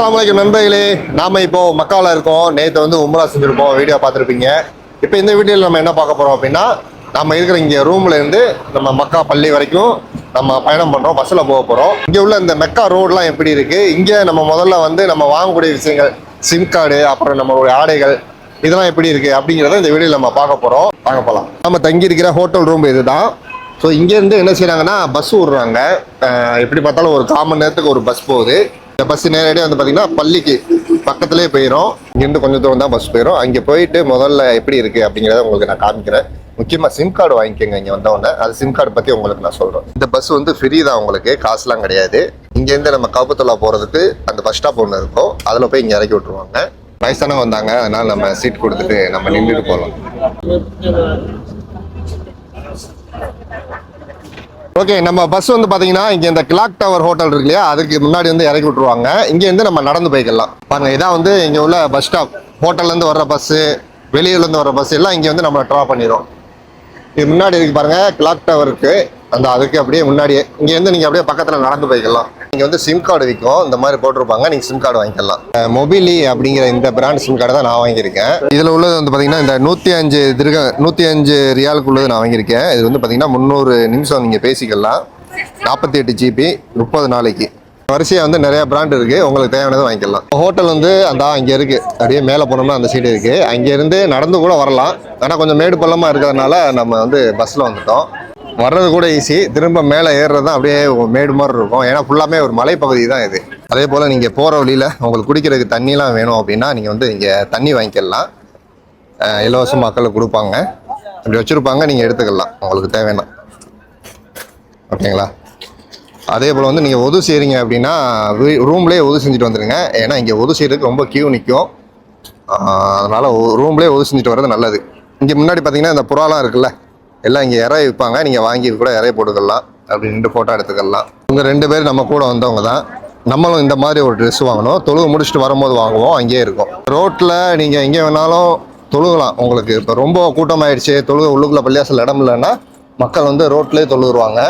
அஸ்ஸலாமு நண்பர்களே நாம இப்போ மக்காவில் இருக்கோம். நேற்று வந்து உம்ரா செஞ்சுருப்போம். வீடியோ பார்த்துருப்பீங்க. இப்போ இந்த வீடியோவில் நம்ம என்ன பார்க்க போகிறோம் அப்படின்னா நம்ம இருக்கிற இங்கே ரூம்ல இருந்து நம்ம மக்கா பள்ளி வரைக்கும் நம்ம பயணம் பண்ணுறோம் பஸ்ஸில் போக போகிறோம் இங்கே உள்ள இந்த மெக்கா ரோடெலாம் எப்படி இருக்குது இங்கே நம்ம முதல்ல வந்து நம்ம வாங்கக்கூடிய விஷயங்கள் சிம் கார்டு அப்புறம் நம்மளுடைய ஆடைகள் இதெல்லாம் எப்படி இருக்குது அப்படிங்கிறத இந்த வீடியோவில் நம்ம பார்க்க போகிறோம் பார்க்க போகலாம் நம்ம தங்கியிருக்கிற ஹோட்டல் ரூம் இதுதான். ஸோ இங்கேருந்து என்ன செய்கிறாங்கன்னா பஸ் விடுறாங்க எப்படி பார்த்தாலும் ஒரு கால் மணி நேரத்துக்கு ஒரு பஸ் போகுது. இந்த பஸ் நேரடியாக வந்து பார்த்தீங்கன்னா பள்ளிக்கு பக்கத்துலேயே போயிடும் இங்கேருந்து கொஞ்சம் தூரம் தான் பஸ் போயிடும் அங்கே போயிட்டு முதல்ல எப்படி இருக்குது அப்படிங்கிறத உங்களுக்கு நான் காமிக்கிறேன். முக்கியமாக சிம் கார்டு வாங்கிக்கோங்க இங்கே வந்தவொடனே. அது சிம் கார்டு பற்றி உங்களுக்கு நான் சொல்கிறேன் இந்த பஸ் வந்து ஃப்ரீ தான் உங்களுக்கு. காசுலாம் கிடையாது. இங்கேருந்து நம்ம கவுபத்துல்லா போகிறதுக்கு அந்த பஸ் ஸ்டாப் ஒன்று இருக்கும். அதில் போய் இங்கே இறக்கி விட்ருவாங்க வயசானவங்க வந்தாங்க. அதனால் நம்ம சீட் கொடுத்துட்டு நம்ம நின்றுட்டு போகலாம் ஓகே நம்ம பஸ் வந்து பார்த்தீங்கன்னா இங்கே இந்த கிளாக் டவர் ஹோட்டல் இருக்கு இல்லையா? அதுக்கு முன்னாடி வந்து இறக்கி விட்டுருவாங்க. இங்கேருந்து நம்ம நடந்து போய்க்கலாம். பாருங்கள் இதான் வந்து இங்கே உள்ள பஸ் ஸ்டாப் ஹோட்டல்லேருந்து வர்ற பஸ்ஸு வெளியூர்லேருந்து வர்ற பஸ் எல்லாம் இங்கே வந்து நம்ம ட்ரா பண்ணிடும் இது முன்னாடி இருக்கு பாருங்கள் கிளாக் டவர் இருக்குது அந்த அதுக்கு அப்படியே முன்னாடியே இங்கேருந்து நீங்கள் அப்படியே பக்கத்தில் நடந்து போய்க்கலாம். நீங்கள் வந்து சிம் கார்டு விற்கும் இந்த மாதிரி போட்டிருப்பாங்க. நீங்கள் சிம் கார்டு வாங்கிக்கலாம். மொபிலி அப்படிங்கிற இந்த பிராண்ட் சிம் கார்டு தான் நான் வாங்கியிருக்கேன். இதில் உள்ளது வந்து பார்த்தீங்கன்னா இந்த நூற்றி அஞ்சு திருக நூற்றி அஞ்சு ரியாலுக்கு உள்ளது நான் வாங்கியிருக்கேன். இது வந்து பார்த்தீங்கன்னா முந்நூறு நிமிஷம் நீங்கள் பேசிக்கலாம். நாற்பத்தி எட்டு ஜிபி முப்பது நாளைக்கு. வரிசையாக வந்து நிறையா பிராண்ட் இருக்குது உங்களுக்கு தேவையானதை வாங்கிக்கலாம். ஹோட்டல் வந்து அந்த அங்கே இருக்குது அப்படியே மேலே போனோம்னா அந்த சைடு இருக்குது அங்கேருந்து நடந்து கூட வரலாம். ஆனால் கொஞ்சம் மேடு பள்ளமாக இருக்கிறதுனால நம்ம வந்து பஸ்ஸில் வந்துட்டோம். வர்றது கூட ஈஸி திரும்ப மேலே ஏறுறது தான் அப்படியே மேடு மாதிரி இருக்கும். ஏன்னா ஃபுல்லாமே ஒரு மலைப்பகுதி தான் இது. அதே போல் நீங்கள் போகிற வழியில் உங்களுக்கு குடிக்கிறதுக்கு தண்ணிலாம் வேணும் அப்படின்னா நீங்கள் வந்து இங்கே தண்ணி வாங்கிக்கலாம். இலவச மக்களுக்கு கொடுப்பாங்க. அப்படி வச்சுருப்பாங்க நீங்கள் எடுத்துக்கலாம். உங்களுக்கு தேவைன்னா. ஓகேங்களா? அதே போல் வந்து நீங்கள் ஒது செய்கிறீங்க அப்படின்னா ரூம்லேயே ஒது செஞ்சுட்டு வந்துடுங்க ஏன்னா இங்கே ஒது செய்கிறதுக்கு ரொம்ப கியூ நிற்கும் அதனால் ரூம்லேயே ஒது செஞ்சுட்டு வர்றது நல்லது. இங்கே முன்னாடி பார்த்தீங்கன்னா இந்த புறாலாம் இருக்குல்ல? எல்லாம் இங்கே இறைய விற்பாங்க. நீங்கள் வாங்கி கூட இறைய போட்டுக்கலாம். அப்படி ஃபோட்டோ எடுத்துக்கலாம். இவங்க ரெண்டு பேர் நம்ம கூட வந்தவங்க தான். நம்மளும் இந்த மாதிரி ஒரு ட்ரெஸ் வாங்கணும். தொழுகு முடிச்சுட்டு வரும்போது வாங்குவோம். அங்கேயே இருக்கும். ரோட்டில் நீங்கள் எங்கே வேணாலும் தொழுகலாம் உங்களுக்கு. இப்போ ரொம்ப கூட்டமாயிடுச்சு. தொழுக உள்ளுக்குள்ள பள்ளியாசல் இடம் இல்லைன்னா மக்கள் வந்து ரோட்லேயே தொழுகுருவாங்க.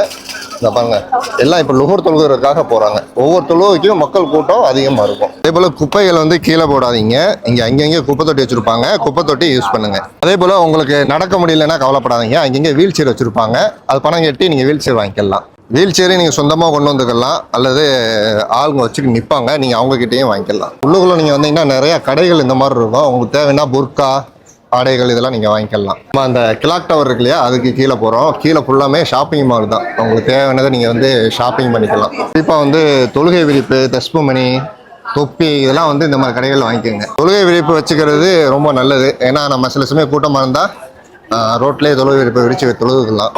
இந்த பாருங்க. எல்லாம் இப்போ லுகர் தொழுகிறதுக்காக போகிறாங்க ஒவ்வொரு தொழுகைக்கும் மக்கள் கூட்டம் அதிகமாக இருக்கும். அதே போல் குப்பைகள் வந்து கீழே போடாதீங்க. இங்கே அங்கங்கே குப்பை தொட்டி வச்சுருப்பாங்க. குப்பை தொட்டி யூஸ் பண்ணுங்க. அதே போல் உங்களுக்கு நடக்க முடியலன்னா கவலைப்படாதீங்க. அங்கங்கே வீல் சேர் வச்சுருப்பாங்க. அது பணம் கட்டி நீங்கள் வீல் சேர் வாங்கிக்கலாம். வீல் சேரையும் நீங்கள் சொந்தமாக கொண்டு வந்துக்கலாம். அல்லது ஆளுங்க வச்சுட்டு நிற்பாங்க நீங்கள் அவங்கக்கிட்டேயும் வாங்கிக்கலாம். உள்ளுக்குள்ளே நீங்கள் வந்தீங்கன்னா நிறையா கடைகள் இந்த மாதிரி இருக்கும். உங்களுக்கு தேவைன்னா புர்கா ஆடைகள் இதெல்லாம் நீங்கள் வாங்கிக்கலாம். நம்ம அந்த கிளாக் டவர் இருக்கு இல்லையா அதுக்கு கீழே போகிறோம் கீழே ஃபுல்லாமே ஷாப்பிங் மால் தான். உங்களுக்கு தேவையானதை நீங்கள் வந்து ஷாப்பிங் பண்ணிக்கலாம். குறிப்பாக வந்து தொழுகை விரிப்பு தஸ்புமணி தொப்பி இதெல்லாம் வந்து இந்த மாதிரி கடைகள் வாங்கிக்கோங்க. தொழுகை விரிப்பு வச்சுக்கிறது ரொம்ப நல்லது. ஏன்னா நம்ம சில சமயம் கூட்டமாக இருந்தால் ரோட்லேயே தொழுகை விரிப்பை விரிச்சு தொழுதுக்கலாம்.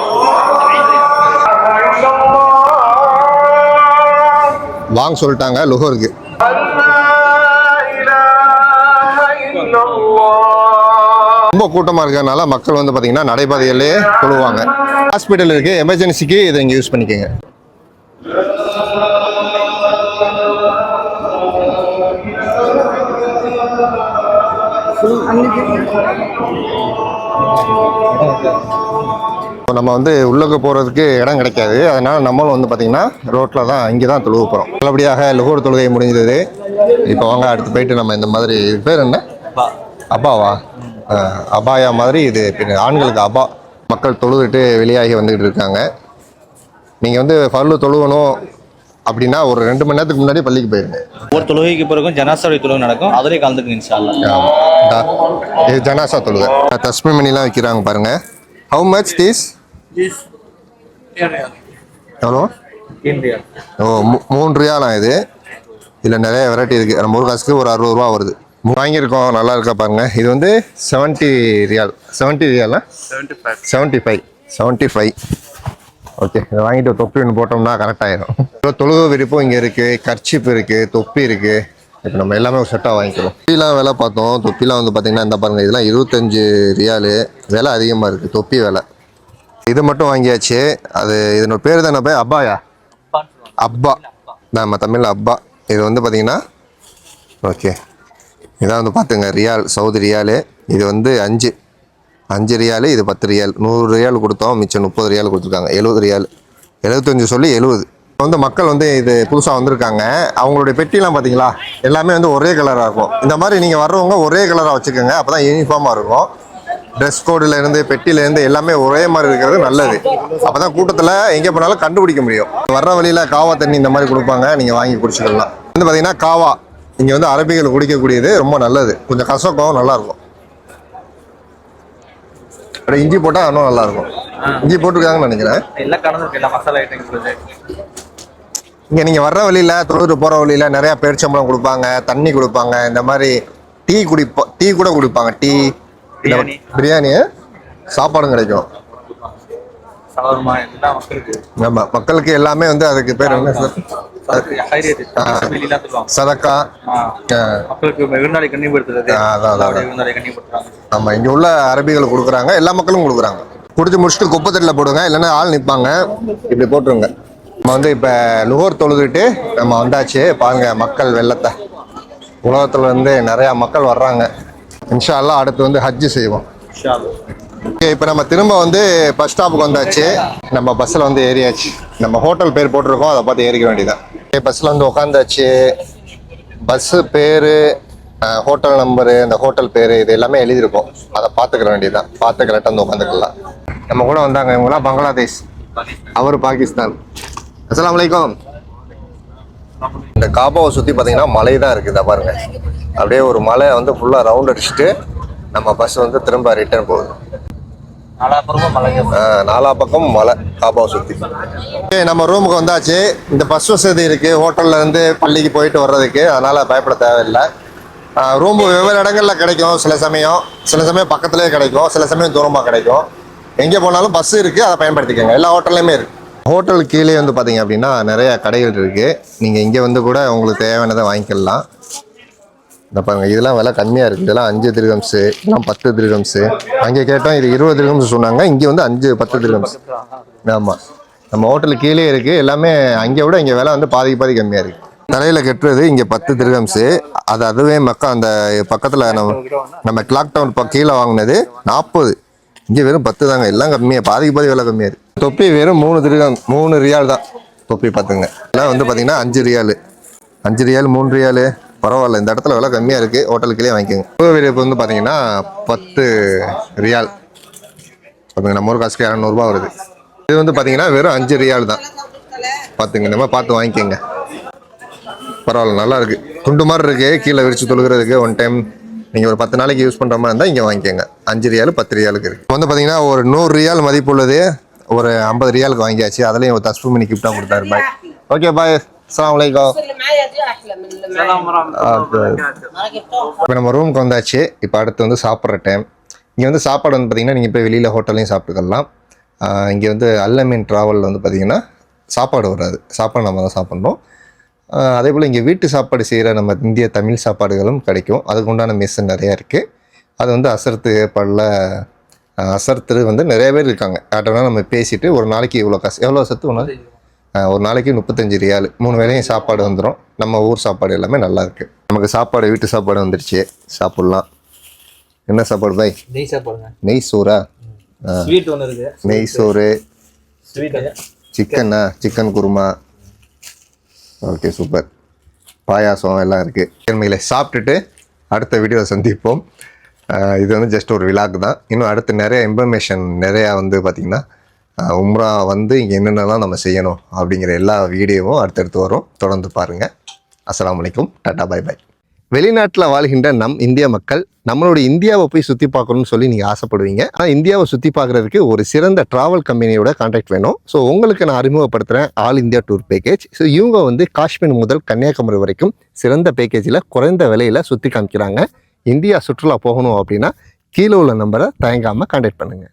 வாங்க சொல்லிட்டாங்க லுகோருக்கு. ரொம்ப கூட்டமாக இருக்கிறதுனால மக்கள் வந்து பார்த்தீங்கன்னா நடைபாதையிலே தொழுவாங்க. ஹாஸ்பிட்டல் இருக்குது எமர்ஜென்சிக்கு இதை இங்கே யூஸ் பண்ணிக்கோங்க. இப்போ நம்ம வந்து உள்ளுக்கு போகிறதுக்கு இடம் கிடைக்காது. அதனால் நம்மளும் வந்து பார்த்திங்கன்னா ரோட்டில் தான் இங்கே தான் தொழுக போகிறோம் நல்லபடியாக லுகூர் தொழுகை முடிஞ்சது. இப்போ வாங்க அடுத்து போயிட்டு நம்ம இந்த மாதிரி பேர் என்ன? அப்பாவா? அபாயா மாதிரி இது ஆண்களுக்கு அபா மக்கள் தொழுதுட்டு வெளியாகி வந்துக்கிட்டு இருக்காங்க. நீங்கள் வந்து பல்லு தொழுவணும் அப்படின்னா ஒரு ரெண்டு மணி நேரத்துக்கு முன்னாடி பள்ளிக்கு போயிருங்க. ஒவ்வொரு தொழுகைக்கு பிறகும் ஜனாசாவுடைய தொழுகை நடக்கும். அதிலே கலந்துக்கு இது ஜனாசா தொழுகை. தஸ்மி மணிலாம் வைக்கிறாங்க பாருங்க. ஹவு மச் தீஸ் எவ்வளோ? ஓ மூ- மூணு ரியாலா இது? இதில் நிறைய வெரைட்டி இருக்குது நம்ம ஒரு காசுக்கு ஒரு அறுபது ரூபா வருது. வாங்கியிருக்கோம் நல்லா இருக்கா பாருங்க. இது வந்து செவன்ட்டி ரியால் seventy ரியாலா seventy five seventy five okay இதை வாங்கிட்டு தொப்பி ஒன்று போட்டோம்னா கரெக்ட் ஆயிரும். இப்போ தொழுகு விரிப்பும் இங்கே இருக்குது கர்ச்சிப் இருக்குது தொப்பி இருக்குது இப்போ நம்ம எல்லாமே ஒரு செட்டாக வாங்கிக்கிறோம். தொப்பிலாம் விலை பார்த்தோம். தொப்பிலாம் வந்து பார்த்தீங்கன்னா இந்த பாருங்க இதெல்லாம் இருபத்தஞ்சு ரியாலு விலை அதிகமாக இருக்குது தொப்பி விலை. இது மட்டும் வாங்கியாச்சு. அது இதனோட பேர் தானே போய் அப்பாயா? அப்பா. நம்ம தமிழில் அப்பா. இது வந்து பார்த்தீங்கன்னா ஓகே இதான் வந்து பார்த்துங்க ரியால் சவுதி ரியாலு. இது வந்து அஞ்சு. அஞ்சு ரியாலு இது பத்து ரியால். நூறு ரியால் கொடுத்தோம் மிச்சம் முப்பது ரியால் கொடுத்துருக்காங்க. எழுபது ரியால். எழுபத்தஞ்சு சொல்லி எழுபது வந்து மக்கள் வந்து இது புதுசாக வந்திருக்காங்க. அவங்களுடைய பெட்டிலாம் பார்த்தீங்களா எல்லாமே வந்து ஒரே கலராக இருக்கும். இந்த மாதிரி நீங்கள் வர்றவங்க ஒரே கலராக வச்சுக்கோங்க அப்போ தான் யூனிஃபார்மாக இருக்கும். ட்ரெஸ் கோடுலேருந்து பெட்டிலேருந்து எல்லாமே ஒரே மாதிரி இருக்கிறது நல்லது. அப்போ தான் கூட்டத்தில் எங்கே போனாலும் கண்டுபிடிக்க முடியும். வர்ற வழியில் காவா தண்ணி இந்த மாதிரி கொடுப்பாங்க நீங்கள் வாங்கி குடிச்சிக்கலாம். வந்து பார்த்தீங்கன்னா காவா. இங்கே வந்து அரபிகள் குடிக்கக்கூடியது ரொம்ப நல்லது. கொஞ்சம் கசக்கும் நல்லா இருக்கும் அப்படியே இஞ்சி போட்டால் இன்னும் நல்லா இருக்கும் இஞ்சி போட்டிருக்காங்கன்னு நினைக்கிறேன். எல்லாம் கலந்துருக்கு எல்லா மசாலா ஐட்டங்கள் இங்கே நீங்கள் வர்ற வழியில் தொழுது போகிற வழியில் நிறையா பேரிச்சம்பழம் கொடுப்பாங்க தண்ணி கொடுப்பாங்க இந்த மாதிரி டீ குடிப்பா டீ கூட குடிப்பாங்க. டீ பிரியாணி. சாப்பாடும் கிடைக்கும். எல்லாம் ஆமாம் மக்களுக்கு எல்லாமே வந்து அதுக்கு பேர் என்ன சார்? சதக்கா ஆமாம் இங்கே உள்ள அரபிகள் கொடுக்குறாங்க எல்லா மக்களும் கொடுக்குறாங்க. குடிச்சு முடிச்சுட்டு குப்பத்தட்டில் போடுங்க இல்லைன்னா ஆள் நிற்பாங்க இப்படி போட்டுருங்க. நம்ம வந்து இப்போ நுகர் தொழுதுட்டு நம்ம வந்தாச்சு. பாருங்க மக்கள் வெள்ளத்தை. உலகத்துல இருந்து நிறையா மக்கள் வர்றாங்க. இன்ஷா அல்லாஹ் அடுத்து வந்து ஹஜ்ஜு செய்வோம். ஓகே இப்போ நம்ம திரும்ப வந்து பஸ் ஸ்டாப்புக்கு வந்தாச்சு. நம்ம பஸ்ஸில் வந்து ஏறியாச்சு. நம்ம ஹோட்டல் பேர் போட்டிருக்கோம் அதை பார்த்து ஏறிக்க வேண்டியதான் பஸ்ஸில் வந்து உட்காந்தாச்சு பஸ்ஸு பேர் ஹோட்டல் நம்பரு இந்த ஹோட்டல் பேர் இது எல்லாமே எழுதியிருக்கும். அதை பார்த்துக்கிற வேண்டியதுதான். பார்த்து கரெக்டாக வந்து உட்காந்துக்கலாம் நம்ம கூட வந்தாங்க. இவங்களாம் பங்களாதேஷ். அவர் பாகிஸ்தான். அஸ்லாம் வலைக்கம் இந்த காபாவை சுற்றி பார்த்தீங்கன்னா மலை தான் இருக்குது. பாருங்க. அப்படியே ஒரு மலை வந்து ஃபுல்லாக ரவுண்ட் அடிச்சுட்டு நம்ம பஸ் வந்து திரும்ப ரிட்டர்ன் போகுது. நாலா பக்கம் மலை காபாவை சுற்றி நம்ம ரூமுக்கு வந்தாச்சு. இந்த பஸ் வசதி இருக்குது ஹோட்டல்ல இருந்து பள்ளிக்கு போயிட்டு வர்றதுக்கு. அதனால் பயப்பட தேவையில்லை. ரூம் வெவ்வேறு இடங்கள்ல கிடைக்கும். சில சமயம் சில சமயம் பக்கத்துலேயே கிடைக்கும். சில சமயம் தூரமாக கிடைக்கும். எங்கே போனாலும் பஸ் இருக்குது அதை பயன்படுத்திக்கோங்க. எல்லா ஹோட்டல்லையுமே இருக்குது ஹோட்டல் கீழே வந்து பார்த்தீங்க அப்படின்னா நிறைய கடைகள் இருக்குது நீங்கள் இங்கே வந்து கூட உங்களுக்கு தேவையானதை வாங்கிக்கலாம். இந்த பாருங்க இதெல்லாம் விலை கம்மியாக இருக்குது இதெல்லாம் அஞ்சு திருகம்ஸு இதெல்லாம் பத்து திருகம்ஸு அங்கே கேட்டோம் இது இருபது திருகம்ஸ் சொன்னாங்க. இங்கே வந்து அஞ்சு பத்து திருகம்ஸ் ஆமாம் நம்ம ஹோட்டல் கீழே இருக்குது எல்லாமே அங்கே விட இங்கே விலை வந்து பாதிக்கு பாதி கம்மியாக இருக்குது தலையில் கட்டுறது இங்கே பத்து திருகம்ஸு அது அதுவே மக்கா அந்த பக்கத்தில் நம்ம நம்ம கிளாக் டவுன் இப்போ கீழே வாங்கினது நாற்பது இங்கே வெறும் பத்து தாங்க. எல்லாம் கம்மியாக பாதிக்கு பாதி விலை கம்மியாக இருக்குது தொப்பி வெறும் மூணு திருகம் மூணு ரியால் தான். தொப்பி பார்த்துங்க. எல்லாம் வந்து பார்த்தீங்கன்னா அஞ்சு ரியாலு அஞ்சு ரியால் மூணு ரியாலு பரவாயில்ல இந்த இடத்துல விலை கம்மியாக இருக்குது ஹோட்டலுக்குள்ளே வாங்கிக்கோங்க. பூவிரிப்பு வந்து பார்த்தீங்கன்னா பத்து ரியால். பார்த்துங்க நம்ம ஒரு காசுக்கு இரநூறுபா வருது. இது வந்து பார்த்தீங்கன்னா வெறும் அஞ்சு ரியால் தான். பார்த்துங்க இந்த மாதிரி பார்த்து வாங்கிக்கோங்க. பரவாயில்ல நல்லா இருக்குது துண்டு மாதிரி இருக்குது கீழே விரித்து தொழுகிறதுக்கு ஒன் டைம் நீங்கள் ஒரு பத்து நாளைக்கு யூஸ் பண்ணுற மாதிரி இருந்தால் இங்கே வாங்கிக்கோங்க. அஞ்சு ரியால் பத்து ரியாலுக்கு இருக்குது இப்போ வந்து பார்த்தீங்கன்னா ஒரு நூறு ரியால் மதிப்புள்ளது ஒரு ஐம்பது ரியாலுக்கு வாங்கியாச்சு. அதுலேயும் ஒரு தஸ்பு மினி கிஃப்டாக கொடுத்தாரு பாய் ஓகே பாய் அஸ்லாம் வலைக்கம் இப்போ நம்ம ரூமுக்கு வந்தாச்சு. இப்போ அடுத்து வந்து சாப்பிட்ற டைம் இங்கே வந்து சாப்பாடு வந்து பார்த்தீங்கன்னா நீங்கள் போய் வெளியில் ஹோட்டல்லையும் சாப்பிட்டுக்கலாம் இங்கே வந்து அல்லமீன் ட்ராவலில் வந்து பார்த்தீங்கன்னா சாப்பாடு வராது. சாப்பாடு நம்ம தான் சாப்பிட்ணும். அதே போல் இங்கே வீட்டு சாப்பாடு செய்கிற நம்ம இந்திய தமிழ் சாப்பாடுகளும் கிடைக்கும். அதுக்கு உண்டான மெஸ் நிறையா இருக்குது அது வந்து அசரத்து ஏற்பாடில் அசர்த்து வந்து நிறைய பேர் இருக்காங்க. யார்ட்டனா நம்ம பேசிவிட்டு ஒரு நாளைக்கு இவ்வளோ காசு எவ்வளோ சத்து ஒன்று ஒரு நாளைக்கு முப்பத்தஞ்சு ரியால். மூணு வேளையும் சாப்பாடு வந்துடும் நம்ம ஊர் சாப்பாடு எல்லாமே நல்லா இருக்கு. நமக்கு சாப்பாடு வீட்டு சாப்பாடு வந்துடுச்சு சாப்பிட்லாம். என்ன சாப்பாடு பாய்? நெய் சாப்பாடுங்க. நெய் சோறா? ஸ்வீட் ஒன்று இருக்கு. நெய் சோறு. சிக்கனா? சிக்கன் குருமா? Okay super. பாயாசம் எல்லாம் இருக்குது கேள்மைகளை சாப்பிட்டுட்டு அடுத்த வீடியோவில் சந்திப்போம். இது வந்து ஜஸ்ட் ஒரு விழாக்கு தான். இன்னும் அடுத்து நிறைய இன்ஃபர்மேஷன் நிறையா வந்து பார்த்திங்கன்னா உம்ரா வந்து இங்கே என்னென்னலாம் நம்ம செய்யணும் அப்படிங்கிற எல்லா வீடியோவும் அடுத்தடுத்து வரும். தொடர்ந்து பாருங்கள் அஸ்லாம் அலைக்கும். Tata bye bye. வெளிநாட்டில் வாழ்கின்ற நம் இந்திய மக்கள் நம்மளுடைய இந்தியாவை போய் சுற்றி பார்க்கணும்னு சொல்லி நீங்கள் ஆசைப்படுவீங்க. ஆனால் இந்தியாவை சுற்றி பார்க்குறதுக்கு ஒரு சிறந்த ட்ராவல் கம்பெனியோட கான்டாக்ட் வேணும். ஸோ உங்களுக்கு நான் அறிமுகப்படுத்துகிறேன் all India tour package so இவங்க வந்து காஷ்மீர் முதல் கன்னியாகுமரி வரைக்கும் சிறந்த பேக்கேஜில் குறைந்த விலையில் சுற்றி காமிக்கிறாங்க. இந்தியா சுற்றுலா போகணும் அப்படின்னா கீழே உள்ள நம்பரை தயங்காமல் கான்டாக்ட் பண்ணுங்கள்